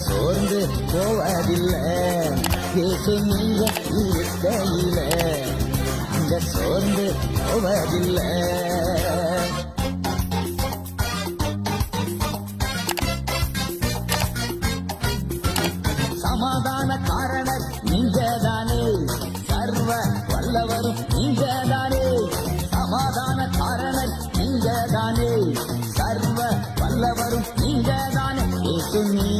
சோர்ந்து போவதில்லை. இயேசு நீங்க இருக்கையில அங்க சோர்ந்து போவதில்லை. சமாதான காரணர் நீங்க தானே சர்வ வல்லவரும் நீங்க சமாதான காரணர் நீங்க தானே சர்வ வல்லவரும் நீங்க தானே நீ